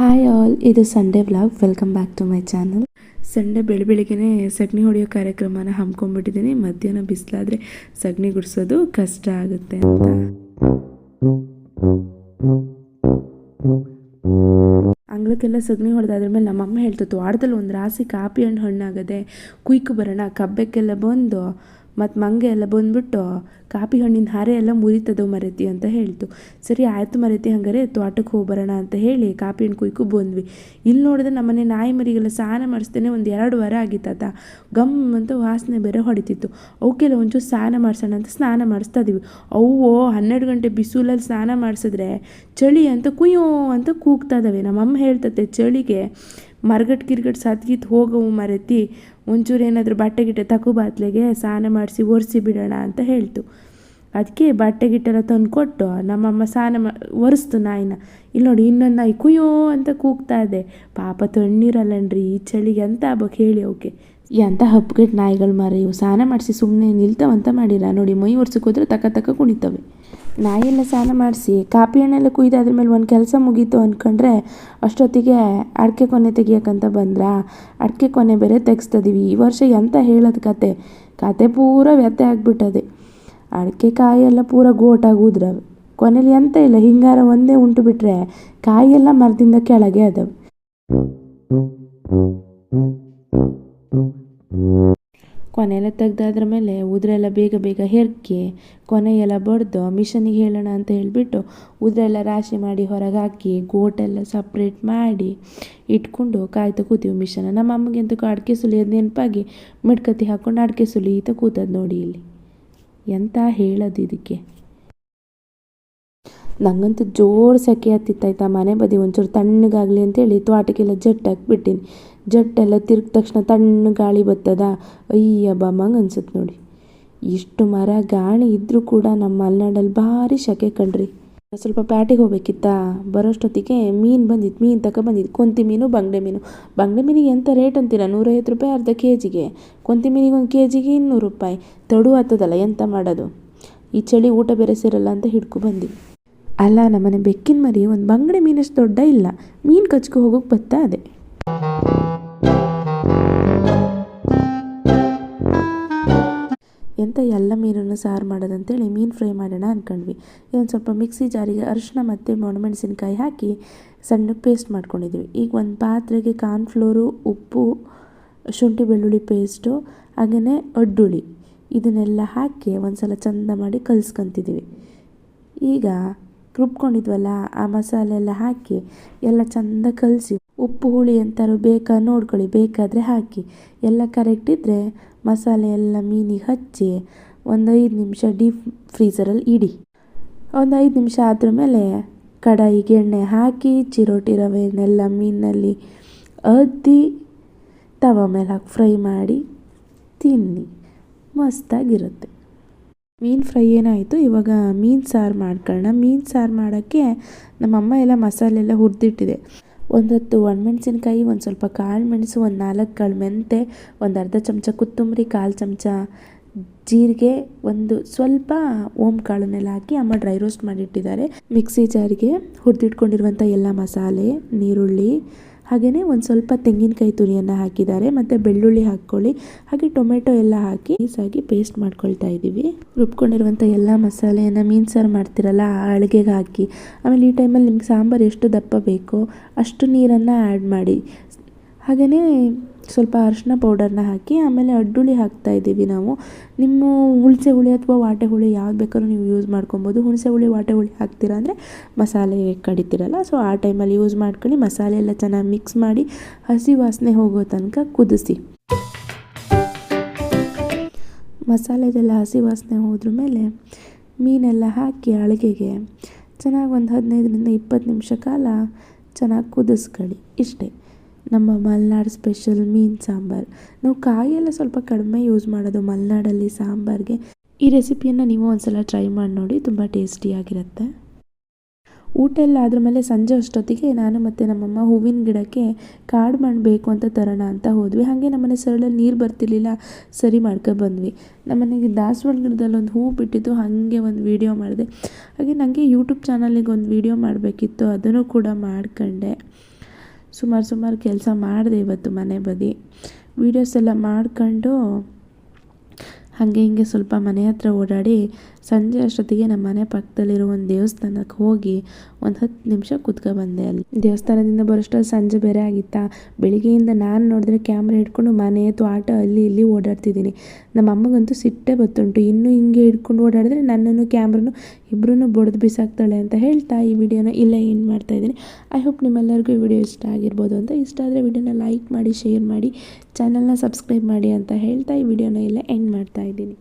Hi all ಇದು Sunday vlog welcome back to my channel Sunday ಬೆಳಿ ಬೆಳಿಗ್ಗೆ ಸಗಣಿ ಹೊಡೆಯೋ ಕಾರ್ಯಕ್ರಮನ ಹಮ್ಕೊಂಡ್ಬಿಟ್ಟಿದ್ದೀನಿ. ಮಧ್ಯಾಹ್ನ ಬಿಸಿಲಾದರೆ ಸಗಣಿ ಗುಡಿಸೋದು ಕಷ್ಟ ಆಗುತ್ತೆ ಅಂತ. ಅಂಗಳಕ್ಕೆಲ್ಲ ಸಗಣಿ ಹೊಡೆದಾದ್ರ ಮೇಲೆ ನಮ್ಮಮ್ಮ ಹೇಳ್ತಿತ್ತು, ವಾರದಲ್ಲಿ ಒಂದು ರಾಸಿ ಕಾಪಿ ಹಣ್ಣು ಹಣ್ಣಾಗದೆ ಕುಯ್ಕು ಬರೋಣ, ಕಬ್ಬೆಕ್ಕೆಲ್ಲ ಬಂದು ಮತ್ತು ಮಂಗೆ ಎಲ್ಲ ಬಂದ್ಬಿಟ್ಟು, ಕಾಪಿ ಹಣ್ಣಿನ ಹಾರೆ ಎಲ್ಲ ಮುರಿತದವು ಮರತಿ ಅಂತ ಹೇಳ್ತು. ಸರಿ, ಆಯಿತು ಮರತಿ ಹಂಗಾರೆ ತೋಟಕ್ಕೆ ಹೋಗ್ಬರೋಣ ಅಂತ ಹೇಳಿ ಕಾಪಿ ಹಣ್ಣು ಕುಯ್ಕು ಬಂದ್ವಿ. ಇಲ್ಲಿ ನೋಡಿದ್ರೆ ನಮ್ಮನೆ ನಾಯಿ ಮರಿಗೆಲ್ಲ ಸ್ನಾನ ಮಾಡಿಸ್ತೇನೆ ಒಂದು ಎರಡು ವಾರ ಆಗಿತ್ತಾತ ಗಮ್ ಅಂತ ವಾಸನೆ ಬೇರೆ ಹೊಡಿತಿತ್ತು. ಅವಕ್ಕೆಲ್ಲ ಒಂಚೂರು ಸ್ನಾನ ಮಾಡಿಸೋಣ ಅಂತ ಸ್ನಾನ ಮಾಡಿಸ್ತಾ ಇದೀವಿ. ಅವು ಹನ್ನೆರಡು ಗಂಟೆ ಬಿಸಿಲಲ್ಲಿ ಸ್ನಾನ ಮಾಡಿಸಿದ್ರೆ ಚಳಿ ಅಂತ ಕುಯ್ಯೋ ಅಂತ ಕೂಗ್ತಾ ಇದ್ದಾವೆ ನಮ್ಮಮ್ಮ ಹೇಳ್ತತೆ, ಚಳಿಗೆ ಮರಗಟ್ ಗಿರ್ಗಟ್ ಸತ್ಗಿತ್ ಹೋಗವು ಮರೆತಿ, ಒಂಚೂರು ಏನಾದರೂ ಬಟ್ಟೆ ಗಿಟ್ಟೆ ತಗೋ ಬಾತ್ಲೆಗೆ ಸ್ನಾನ ಮಾಡಿಸಿ ಒರೆಸಿ ಬಿಡೋಣ ಅಂತ ಹೇಳ್ತು. ಅದಕ್ಕೆ ಬಟ್ಟೆ ಗಿಟ್ಟೆಲ್ಲ ತಂದು ಕೊಟ್ಟು ನಮ್ಮಮ್ಮ ಸ್ನಾನ ಮಾ, ಒರೆಸ್ತು ನಾಯಿನ. ಇಲ್ಲಿ ನೋಡಿ ಇನ್ನೊಂದು ನಾಯಿ ಕುಯ್ಯೋ ಅಂತ ಕೂಗ್ತಾ ಇದೆ. ಪಾಪ ತಣ್ಣೀರಲ್ಲನ್ರಿ, ಈ ಚಳಿಗೆ ಅಂತ ಹಬ್ಬಕ್ಕೆ ಹೇಳಿ ಅವಕ್ಕೆ ಎಂಥ ಹಪ್ಗೆಟ್ ನಾಯಿಗಳು ಮಾರ, ಇವು ಸ್ನಾನ ಮಾಡಿಸಿ ಸುಮ್ಮನೆ ನಿಲ್ತಾವಂತ ಮಾಡಿಲ್ಲ. ನೋಡಿ ಮೈ ಒರೆಸಕ್ಕೆ ಹೋದ್ರೆ ತಕ ತಕ ಕುಣಿತವೆ. ನಾಯಿಯೆಲ್ಲ ಸ್ನಾನ ಮಾಡಿಸಿ ಕಾಪಿ ಹಣ್ಣೆಲ್ಲ ಕುಯ್ದಾದ್ರ ಮೇಲೆ ಒಂದು ಕೆಲಸ ಮುಗೀತು ಅಂದ್ಕೊಂಡ್ರೆ ಅಷ್ಟೊತ್ತಿಗೆ ಅಡಿಕೆ ಕೊನೆ ತೆಗಿಯೋಕ್ಕಂತ ಬಂದ್ರ? ಅಡಿಕೆ ಕೊನೆ ಬೇರೆ ತೆಗೆಸ್ತದೀವಿ. ಈ ವರ್ಷ ಎಂತ ಹೇಳೋದು ಕತೆ? ಕತೆ ಪೂರ ವ್ಯಥೆ ಆಗಿಬಿಟ್ಟದೆ. ಅಡಿಕೆ ಕಾಯೆಲ್ಲ ಪೂರ ಗೋಟಾಗಿ ಕೊನೆಯಲ್ಲಿ ಎಂತ ಇಲ್ಲ, ಹಿಂಗಾರ ಒಂದೇ ಉಂಟು ಬಿಟ್ಟರೆ ಕಾಯೆಲ್ಲ ಮರದಿಂದ ಕೆಳಗೆ ಅದಾವೆ. ಕೊನೆಯೆಲ್ಲ ತೆಗ್ದಾದ್ರ ಮೇಲೆ ಉದುರೆಲ್ಲ ಬೇಗ ಬೇಗ ಹೆರ್ಕಿ ಕೊನೆಯೆಲ್ಲ ಬಡ್ದು ಮಿಷನಿಗೆ ಹೇಳೋಣ ಅಂತ ಹೇಳಿಬಿಟ್ಟು ಉದುರೆಲ್ಲ ರಾಶಿ ಮಾಡಿ ಹೊರಗೆ ಹಾಕಿ ಗೋಟೆಲ್ಲ ಸಪ್ರೇಟ್ ಮಾಡಿ ಇಟ್ಕೊಂಡು ಕಾಯ್ತಾ ಕೂತೀವಿ ಮಿಷನ. ನಮ್ಮ ಅಮ್ಮಗೆಂತೂ ಅಡಿಕೆ ಸುಲಿಯೋದು ನೆನಪಾಗಿ ಮಿಡ್ಕತ್ತಿ ಹಾಕ್ಕೊಂಡು ಅಡಿಕೆ ಸುಲಿತ ಕೂತದ್ದು ನೋಡಿ ಇಲ್ಲಿ. ಎಂತ ಹೇಳೋದು ಇದಕ್ಕೆ ನಂಗಂತೂ ಜೋರು ಸೆಕೆ ಹತ್ತಿತ್ತಾಯ್ತಾ ಮನೆ ಬದಿ ಒಂಚೂರು ತಣ್ಣಗಾಗಲಿ ಅಂತೇಳಿ ತೋಟಕ್ಕೆಲ್ಲ ಜಟ್ಟು ಹಾಕ್ಬಿಟ್ಟಿನಿ ಜಟ್ಟೆಲ್ಲ ತಿರ್ಗ ತಕ್ಷಣ ತಣ್ಣ ಗಾಳಿ ಬತ್ತದ. ಅಯ್ಯ ಬಮ್ಮಂಗೆ ಅನ್ಸುತ್ತೆ ನೋಡಿ. ಇಷ್ಟು ಮರ ಗಾಳಿ ಇದ್ದರೂ ಕೂಡ ನಮ್ಮ ಮಲೆನಾಡಲ್ಲಿ ಭಾರಿ ಶಕೆ ಕಣ್ರಿ. ಸ್ವಲ್ಪ ಪ್ಯಾಟಿಗೆ ಹೋಗ್ಬೇಕಿತ್ತಾ? ಬರೋಷ್ಟೊತ್ತಿಗೆ ಮೀನು ಬಂದಿತ್ತು ಮೀನು ತಕ ಬಂದಿತ್ತು ಕೊಂತಿ ಮೀನು, ಬಂಗಡೆ ಮೀನು. ಬಂಗಡೆ ಮೀನಿಗೆ ಎಂಥ ರೇಟ್ ಅಂತೀರ? ನೂರೈವತ್ತು ರೂಪಾಯಿ ಅರ್ಧ ಕೆ ಜಿಗೆ ಕೊಂತಿ ಮೀನಿಗೆ ಒಂದು ಕೆ ಜಿಗೆ ಇನ್ನೂರು ರೂಪಾಯಿ. ತಡು ಆಗ್ತದಲ್ಲ ಎಂತ ಮಾಡೋದು? ಈ ಚಳಿ ಊಟ ಬೇರೆ ಸೇರಲ್ಲ ಅಂತ ಹಿಡ್ಕೊ ಬಂದ್ವಿ. ಅಲ್ಲ, ನಮ್ಮನೆ ಬೆಕ್ಕಿನ ಮರಿ ಒಂದು ಬಂಗಡೆ ಮೀನಷ್ಟು ದೊಡ್ಡ ಇಲ್ಲ. ಮೀನು ಕಚ್ಕೊ ಹೋಗೋಕೆ ಬತ್ತಾ ಅದೇ. ಎಂತ ಎಲ್ಲ ಮೀನನ್ನು ಸಾರು ಮಾಡೋದಂತೇಳಿ ಮೀನು ಫ್ರೈ ಮಾಡೋಣ ಅಂದ್ಕೊಂಡ್ವಿ ಇದೊಂದು ಸ್ವಲ್ಪ ಮಿಕ್ಸಿ ಜಾರಿಗೆ ಅರಿಶಿನ ಮತ್ತು ಒಣಮೆಣಸಿನ್ಕಾಯಿ ಹಾಕಿ ಸಣ್ಣಗೆ ಪೇಸ್ಟ್ ಮಾಡ್ಕೊಂಡಿದ್ದೀವಿ ಈಗ ಒಂದು ಪಾತ್ರೆಗೆ ಕಾರ್ನ್ ಫ್ಲೋರು, ಉಪ್ಪು, ಶುಂಠಿ ಬೆಳ್ಳುಳ್ಳಿ ಪೇಸ್ಟು ಹಾಗೆಯೇ ಅಡ್ಡುಳಿ ಇದನ್ನೆಲ್ಲ ಹಾಕಿ ಒಂದು ಸಲ ಚಂದ ಮಾಡಿ ಕಲಿಸ್ಕೊತಿದ್ದೀವಿ ಈಗ ರುಬ್ಕೊಂಡಿದ್ವಲ್ಲ ಆ ಮಸಾಲೆ ಎಲ್ಲ ಹಾಕಿ ಎಲ್ಲ ಚಂದ ಕಲಸಿ ಉಪ್ಪು ಹುಳಿ ಅಂತಾರು ಬೇಕಾ ನೋಡ್ಕೊಳ್ಳಿ. ಬೇಕಾದರೆ ಹಾಕಿ. ಎಲ್ಲ ಕರೆಕ್ಟ್ ಇದ್ದರೆ ಮಸಾಲೆ ಎಲ್ಲ ಮೀನಿಗೆ ಹಚ್ಚಿ ಒಂದು ಐದು ನಿಮಿಷ ಡೀಪ್ ಫ್ರೀಸರಲ್ಲಿ ಇಡಿ. ಒಂದು ಐದು ನಿಮಿಷ ಆದ್ರ ಮೇಲೆ ಕಡಾಯಿಗೆ ಎಣ್ಣೆ ಹಾಕಿ, ಚಿರೋಟಿ ರವೆನೆಲ್ಲ ಮೀನಲ್ಲಿ ಅದ್ದಿ, ತವ ಮೇಲೆ ಹಾಕಿ ಫ್ರೈ ಮಾಡಿ ತಿನ್ನಿ. ಮಸ್ತಾಗಿರುತ್ತೆ. ಮೀನು ಫ್ರೈ ಏನಾಯಿತು? ಇವಾಗ ಮೀನು ಸಾರು ಮಾಡ್ಕೊಳ್ಳೋಣ. ಮೀನು ಸಾರು ಮಾಡೋಕ್ಕೆ ನಮ್ಮಮ್ಮ ಎಲ್ಲ ಮಸಾಲೆ ಎಲ್ಲ ಹುರಿದಿಟ್ಟಿದೆ. ಒಂದು ಒಣ ಮೆಣಸಿನಕಾಯಿ, ಒಂದು ಸ್ವಲ್ಪ ಕಾಳು ಮೆಣಸು, ಒಂದು ನಾಲ್ಕು ಕಾಳು ಮೆಂತೆ, ಒಂದು ಅರ್ಧ ಚಮಚ ಕೊತ್ತಂಬರಿ, ಕಾಲು ಚಮಚ ಜೀರಿಗೆ, ಒಂದು ಸ್ವಲ್ಪ ಓಮ್ ಕಾಳನ್ನೆಲ್ಲ ಹಾಕಿ ಅಮ್ಮ ಡ್ರೈ ರೋಸ್ಟ್ ಮಾಡಿಟ್ಟಿದ್ದಾರೆ ಮಿಕ್ಸಿ ಜಾರಿಗೆ ಹುರಿದಿಟ್ಕೊಂಡಿರುವಂಥ ಎಲ್ಲ ಮಸಾಲೆ, ನೀರುಳ್ಳಿ ಹಾಗೆಯೇ ಒಂದು ಸ್ವಲ್ಪ ತೆಂಗಿನಕಾಯಿ ತುರಿಯನ್ನು ಹಾಕಿದ್ದಾರೆ. ಮತ್ತು ಬೆಳ್ಳುಳ್ಳಿ ಹಾಕ್ಕೊಳ್ಳಿ. ಹಾಗೆ ಟೊಮೆಟೊ ಎಲ್ಲ ಹಾಕಿ ಈಸಾಗಿ ಪೇಸ್ಟ್ ಮಾಡ್ಕೊಳ್ತಾ ಇದ್ದೀವಿ. ರುಬ್ಕೊಂಡಿರುವಂಥ ಎಲ್ಲ ಮಸಾಲೆಯನ್ನು ಮೀನು ಸಾರು ಮಾಡ್ತಿರಲ್ಲ, ಆ ಅಳಿಗೆಗೆ ಹಾಕಿ. ಆಮೇಲೆ ಈ ಟೈಮಲ್ಲಿ ನಿಮ್ಗೆ ಸಾಂಬಾರು ಎಷ್ಟು ದಪ್ಪ ಬೇಕೋ ಅಷ್ಟು ನೀರನ್ನು ಆ್ಯಡ್ ಮಾಡಿ. ಹಾಗೆಯೇ ಸ್ವಲ್ಪ ಅರಿಶಿನ ಪೌಡರ್ನ ಹಾಕಿ ಆಮೇಲೆ ಅಡ್ಡುಳಿ ಹಾಕ್ತಾ ಇದ್ದೀವಿ ನಾವು. ನಿಮ್ಮ ಹುಣಸೆ ಹುಳಿ ಅಥವಾ ವಾಟೆ ಹುಳಿ ಯಾವ್ದು ಬೇಕಾದ್ರೂ ನೀವು ಯೂಸ್ ಮಾಡ್ಕೊಬೋದು. ಹುಣಸೆ ಹುಳಿ, ವಾಟೆ ಹುಳಿ ಹಾಕ್ತೀರಾ ಅಂದರೆ ಮಸಾಲೆ ಕಡಿತೀರಲ್ಲ. ಸೊ ಆ ಟೈಮಲ್ಲಿ ಯೂಸ್ ಮಾಡ್ಕೊಳ್ಳಿ. ಮಸಾಲೆ ಎಲ್ಲ ಚೆನ್ನಾಗಿ ಮಿಕ್ಸ್ ಮಾಡಿ ಹಸಿ ವಾಸನೆ ಹೋಗೋ ತನಕ ಕುದಿಸಿ. ಮಸಾಲೆದೆಲ್ಲ ಹಸಿ ವಾಸನೆ ಹೋದ್ರ ಮೇಲೆ ಮೀನೆಲ್ಲ ಹಾಕಿ ಅಳಿಗೆಗೆ ಚೆನ್ನಾಗಿ ಒಂದು ಹದಿನೈದರಿಂದ ಇಪ್ಪತ್ತು ನಿಮಿಷ ಕಾಲ ಚೆನ್ನಾಗಿ ಕುದಿಸ್ಕೊಳ್ಳಿ. ಇಷ್ಟೇ. ನಮ್ಮ ಮಲೆನಾಡು ಸ್ಪೆಷಲ್ ಮೀನು ಸಾಂಬಾರು. ನಾವು ಕಾಯೆಲ್ಲ ಸ್ವಲ್ಪ ಕಡಿಮೆ ಯೂಸ್ ಮಾಡೋದು ಮಲೆನಾಡಲ್ಲಿ ಸಾಂಬಾರಿಗೆ. ಈ ರೆಸಿಪಿಯನ್ನು ನೀವು ಒಂದ್ಸಲ ಟ್ರೈ ಮಾಡಿ ನೋಡಿ, ತುಂಬ ಟೇಸ್ಟಿಯಾಗಿರುತ್ತೆ ಊಟ ಎಲ್ಲ ಆದ್ರ ಮೇಲೆ ಸಂಜೆ ಅಷ್ಟೊತ್ತಿಗೆ ನಾನು ಮತ್ತು ನಮ್ಮಮ್ಮ ಹೂವಿನ ಗಿಡಕ್ಕೆ ಕಾಡು ಮಣ್ಣು ಬೇಕು ಅಂತ ತರೋಣ ಅಂತ ಹೋದ್ವಿ. ಹಾಗೆ ನಮ್ಮನೆ ಸರಳಲ್ಲಿ ನೀರು ಬರ್ತಿರ್ಲಿಲ್ಲ, ಸರಿ ಮಾಡ್ಕೊ ಬಂದ್ವಿ. ನಮ್ಮನೆಗೆ ದಾಸವಾಳ ಗಿಡದಲ್ಲಿ ಒಂದು ಹೂವು ಬಿಟ್ಟಿದ್ದು ಹಾಗೆ ಒಂದು ವೀಡಿಯೋ ಮಾಡಿದೆ. ಹಾಗೆ ನನಗೆ ಯೂಟ್ಯೂಬ್ ಚಾನಲಿಗೆ ಒಂದು ವೀಡಿಯೋ ಮಾಡಬೇಕಿತ್ತು, ಅದನ್ನು ಕೂಡ ಮಾಡ್ಕೊಂಡೆ. ಸುಮಾರು ಸುಮಾರು ಕೆಲಸ ಮಾಡಿದೆ ಇವತ್ತು ಮನೆ ಬದಿ. ವೀಡಿಯೋಸ್ ಎಲ್ಲ ಮಾಡ್ಕೊಂಡು ಹಾಗೆ ಹಿಂಗೆ ಸ್ವಲ್ಪ ಮನೆ ಹತ್ರ ಓಡಾಡಿ ಸಂಜೆ ಅಷ್ಟೊತ್ತಿಗೆ ನಮ್ಮ ಮನೆ ಪಕ್ಕದಲ್ಲಿರೋ ಒಂದು ದೇವಸ್ಥಾನಕ್ಕೆ ಹೋಗಿ ಒಂದು ಹತ್ತು ನಿಮಿಷ ಕುತ್ಕೊ ಬಂದೆ ಅಲ್ಲಿ. ದೇವಸ್ಥಾನದಿಂದ ಬರೋಷ್ಟು ಸಂಜೆ ಬೇರೆ ಆಗಿತ್ತಾ? ಬೆಳಿಗ್ಗೆಯಿಂದ ನಾನು ನೋಡಿದ್ರೆ ಕ್ಯಾಮ್ರಾ ಹಿಡ್ಕೊಂಡು ಮನೆ ತೋಟ ಅಲ್ಲಿ ಇಲ್ಲಿ ಓಡಾಡ್ತಿದ್ದೀನಿ. ನಮ್ಮ ಅಮ್ಮಗಂತೂ ಸಿಟ್ಟೆ ಬತ್ತುಂಟು. ಇನ್ನೂ ಹಿಂಗೆ ಹಿಡ್ಕೊಂಡು ಓಡಾಡಿದ್ರೆ ನನ್ನನ್ನು ಕ್ಯಾಮ್ರನು ಇಬ್ಬರೂ ಬಡ್ದು ಬಿಸಾಕ್ತಾಳೆ ಅಂತ ಹೇಳ್ತಾ ಈ ವಿಡಿಯೋನ ಇಲ್ಲ ಏನು ಮಾಡ್ತಾ ಇದ್ದೀನಿ. ಐ ಹೋಪ್ ನಿಮ್ಮೆಲ್ಲರಿಗೂ ಈ ವಿಡಿಯೋ ಇಷ್ಟ ಆಗಿರ್ಬೋದು ಅಂತ. ಇಷ್ಟ ಆದರೆ ವಿಡಿಯೋನ ಲೈಕ್ ಮಾಡಿ ಶೇರ್ ಮಾಡಿ ಚಾನಲ್ನ ಸಬ್ಸ್ಕ್ರೈಬ್ ಮಾಡಿ ಅಂತ ಹೇಳ್ತಾ ಈ ವಿಡಿಯೋನ ಇಲ್ಲ ಎಂಡ್ ಮಾಡ್ತಾ ಇದ್ದೀನಿ.